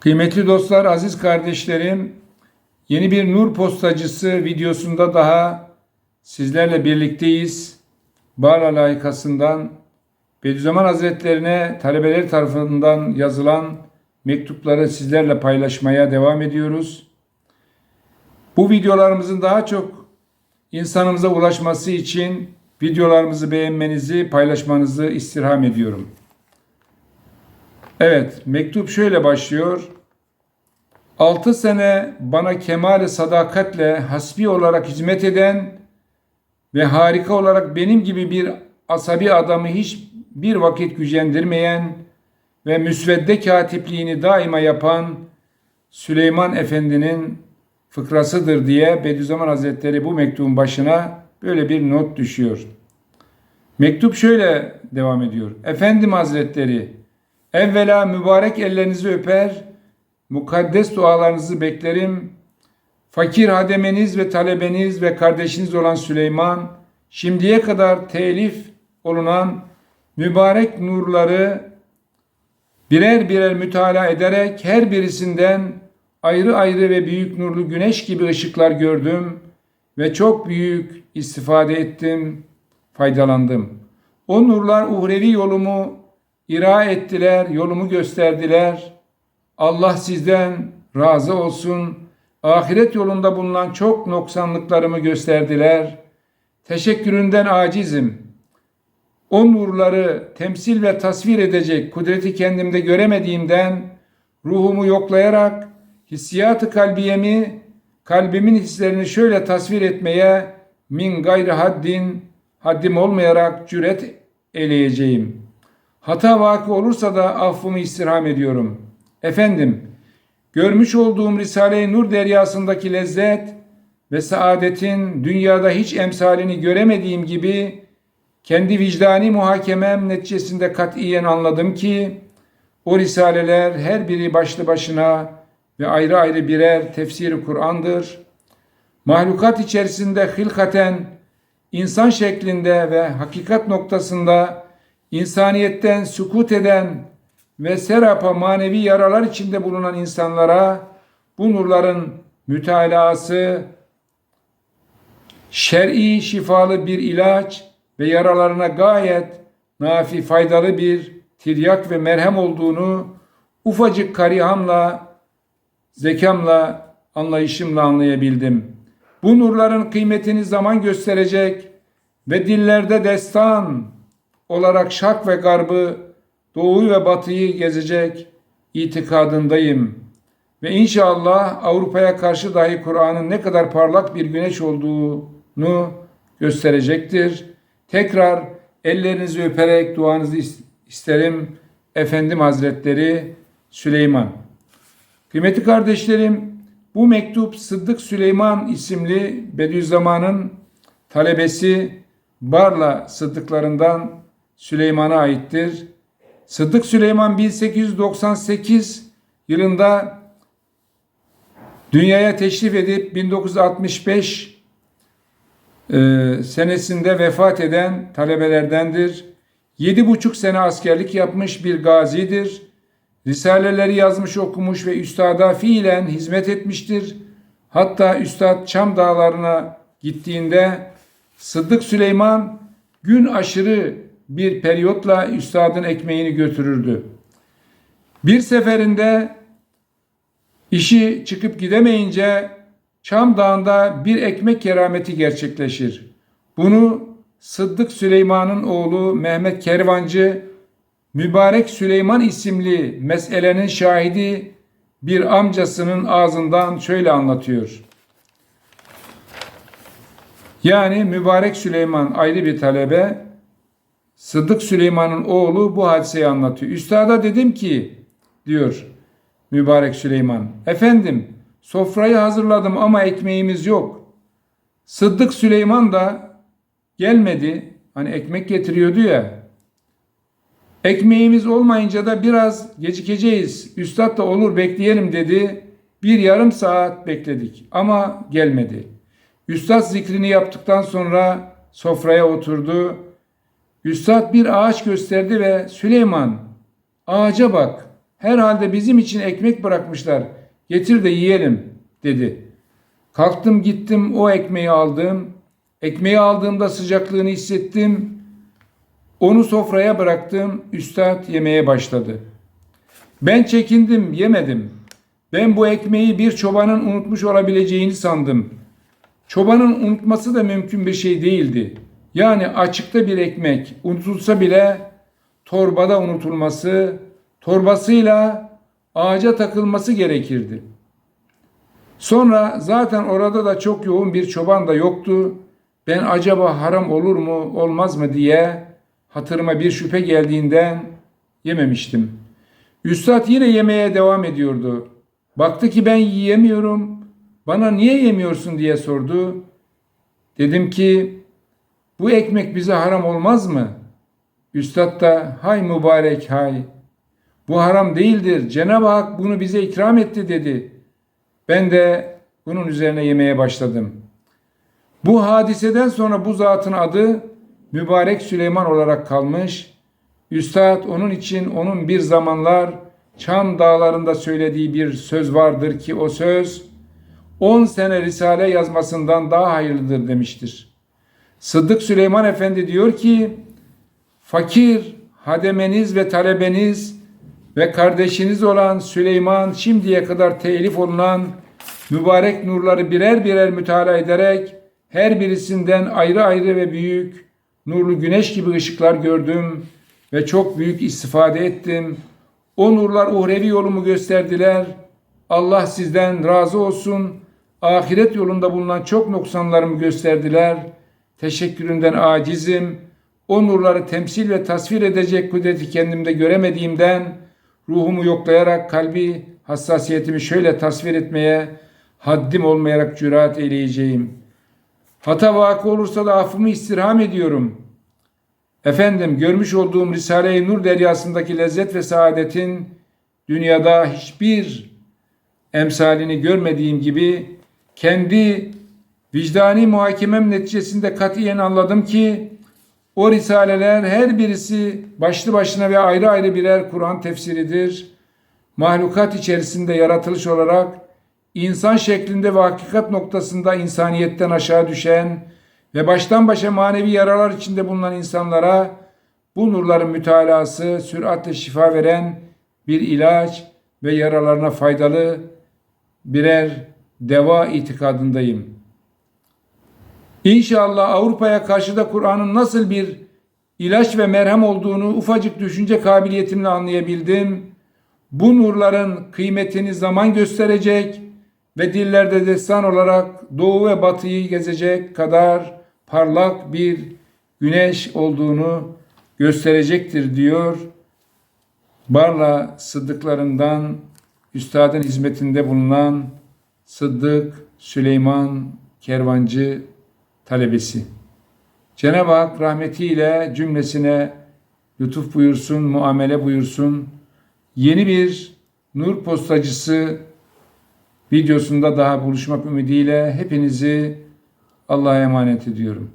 Kıymetli dostlar, aziz kardeşlerim, yeni bir Nur Postacısı videosunda daha sizlerle birlikteyiz. Bağla layıkasından Bediüzzaman Hazretlerine talebeler tarafından yazılan mektupları sizlerle paylaşmaya devam ediyoruz. Bu videolarımızın daha çok insanımıza ulaşması için videolarımızı beğenmenizi, paylaşmanızı istirham ediyorum. Evet, mektup şöyle başlıyor. 6 sene bana kemal sadakatle hasbi olarak hizmet eden ve harika olarak benim gibi bir asabi adamı hiç bir vakit gücendirmeyen ve müsvedde katipliğini daima yapan Süleyman Efendi'nin fıkrasıdır diye Bediüzzaman Hazretleri bu mektubun başına böyle bir not düşüyor. Mektup şöyle devam ediyor. Efendim Hazretleri, evvela mübarek ellerinizi öper, mukaddes dualarınızı beklerim. Fakir hademeniz ve talebeniz ve kardeşiniz olan Süleyman, şimdiye kadar telif olunan mübarek nurları birer birer mütalaa ederek her birisinden ayrı ayrı ve büyük nurlu güneş gibi ışıklar gördüm ve çok büyük istifade ettim, faydalandım. O nurlar uhrevi yolumu ira ettiler, yolumu gösterdiler. Allah sizden razı olsun. Ahiret yolunda bulunan çok noksanlıklarımı gösterdiler. Teşekküründen acizim. O nurları temsil ve tasvir edecek kudreti kendimde göremediğimden ruhumu yoklayarak hissiyatı kalbiyemi, kalbimin hislerini şöyle tasvir etmeye min gayri haddin, haddim olmayarak cüret eleyeceğim. Hata vakı olursa da affımı istirham ediyorum. Efendim, görmüş olduğum Risale-i Nur deryasındaki lezzet ve saadetin dünyada hiç emsalini göremediğim gibi kendi vicdani muhakemem neticesinde katiyen anladım ki o risaleler her biri başlı başına ve ayrı ayrı birer tefsiri Kur'an'dır. Mahlukat içerisinde hilkaten insan şeklinde ve hakikat noktasında insaniyetten sukut eden ve serapa manevi yaralar içinde bulunan insanlara bu nurların mütalaası şer'i şifalı bir ilaç ve yaralarına gayet nafi faydalı bir tiryak ve merhem olduğunu ufacık karihamla, zekamla, anlayışımla anlayabildim. Bu nurların kıymetini zaman gösterecek ve dillerde destan olarak şark ve garbı, doğuyu ve batıyı gezecek itikadındayım. Ve inşallah Avrupa'ya karşı dahi Kur'an'ın ne kadar parlak bir güneş olduğunu gösterecektir. Tekrar ellerinizi öperek duanızı isterim. Efendim Hazretleri Süleyman. Kıymetli kardeşlerim, bu mektup Sıddık Süleyman isimli Bediüzzaman'ın talebesi Barla Sıddıklarından Süleyman'a aittir. Sıddık Süleyman 1898 yılında dünyaya teşrif edip 1965 e, senesinde vefat eden talebelerdendir. Yedi buçuk sene askerlik yapmış bir gazidir. Risaleleri yazmış okumuş ve üstada fiilen hizmet etmiştir. Hatta üstad Çam dağlarına gittiğinde Sıddık Süleyman gün aşırı bir periyotla üstadın ekmeğini götürürdü. Bir seferinde işi çıkıp gidemeyince Çam Dağı'nda bir ekmek kerameti gerçekleşir. Bunu Sıddık Süleyman'ın oğlu Mehmet Kervancı Mübarek Süleyman isimli meselenin şahidi bir amcasının ağzından şöyle anlatıyor. Yani Mübarek Süleyman ayrı bir talebe, Sıddık Süleyman'ın oğlu bu hadiseyi anlatıyor. Üstada dedim ki diyor Mübarek Süleyman. Efendim sofrayı hazırladım ama ekmeğimiz yok. Sıddık Süleyman da gelmedi. Hani ekmek getiriyordu ya. Ekmeğimiz olmayınca da biraz gecikeceğiz. Üstad da olur bekleyelim dedi. Bir yarım saat bekledik ama gelmedi. Üstad zikrini yaptıktan sonra sofraya oturdu. Üstad bir ağaç gösterdi ve Süleyman ağaca bak Herhalde bizim için ekmek bırakmışlar. Getir de yiyelim dedi. Kalktım gittim o ekmeği aldım. Ekmeği aldığımda sıcaklığını hissettim. Onu sofraya bıraktım. Üstad yemeye başladı. Ben çekindim, yemedim. Ben bu ekmeği bir çobanın unutmuş olabileceğini sandım. Çobanın unutması da mümkün bir şey değildi. Yani açıkta bir ekmek unutulsa bile torbada unutulması, torbasıyla ağaca takılması gerekirdi. Sonra zaten orada da çok yoğun bir çoban da yoktu. Ben acaba haram olur mu olmaz mı diye hatırıma bir şüphe geldiğinden yememiştim. Üstad yine yemeye devam ediyordu. Baktı ki ben yiyemiyorum. Bana niye yemiyorsun diye sordu. Dedim ki bu ekmek bize haram olmaz mı? Üstad da hay mübarek hay. Bu haram değildir. Cenab-ı Hak bunu bize ikram etti dedi. Ben de bunun üzerine yemeye başladım. Bu hadiseden sonra bu zatın adı Mübarek Süleyman olarak kalmış. Üstad onun için onun bir zamanlar Çam dağlarında söylediği bir söz vardır ki o söz 10 sene Risale yazmasından daha hayırlıdır demiştir. Sıddık Süleyman Efendi diyor ki fakir hademeniz ve talebeniz ve kardeşiniz olan Süleyman şimdiye kadar telif olunan mübarek nurları birer birer mütalaa ederek her birisinden ayrı ayrı ve büyük nurlu güneş gibi ışıklar gördüm ve çok büyük istifade ettim. O nurlar uhrevi yolumu gösterdiler. Allah sizden razı olsun. Ahiret yolunda bulunan çok noksanlarımı gösterdiler. Teşekküründen acizim. O nurları temsil ve tasvir edecek kudreti kendimde göremediğimden ruhumu yoklayarak kalbi hassasiyetimi şöyle tasvir etmeye haddim olmayarak cüraat eyleyeceğim. Hata vakı olursa da affımı istirham ediyorum. Efendim görmüş olduğum Risale-i Nur deryasındaki lezzet ve saadetin dünyada hiçbir emsalini görmediğim gibi kendi vicdani muhakemem neticesinde katiyen anladım ki o risaleler her birisi başlı başına ve ayrı ayrı birer Kur'an tefsiridir. Mahlukat içerisinde yaratılış olarak insan şeklinde ve hakikat noktasında insaniyetten aşağı düşen ve baştan başa manevi yaralar içinde bulunan insanlara bu nurların mütalası süratle şifa veren bir ilaç ve yaralarına faydalı birer deva itikadındayım. İnşallah Avrupa'ya karşı da Kur'an'ın nasıl bir ilaç ve merhem olduğunu ufacık düşünce kabiliyetimle anlayabildim. Bu nurların kıymetini zaman gösterecek ve dillerde destan olarak doğu ve batıyı gezecek kadar parlak bir güneş olduğunu gösterecektir diyor. Barla sıddıklarından üstadın hizmetinde bulunan Sıddık Süleyman Kervancı talebesi. Cenab-ı Hak rahmetiyle cümlesine lütuf buyursun, muamele buyursun. Yeni bir nur postacısı videosunda daha buluşmak ümidiyle hepinizi Allah'a emanet ediyorum.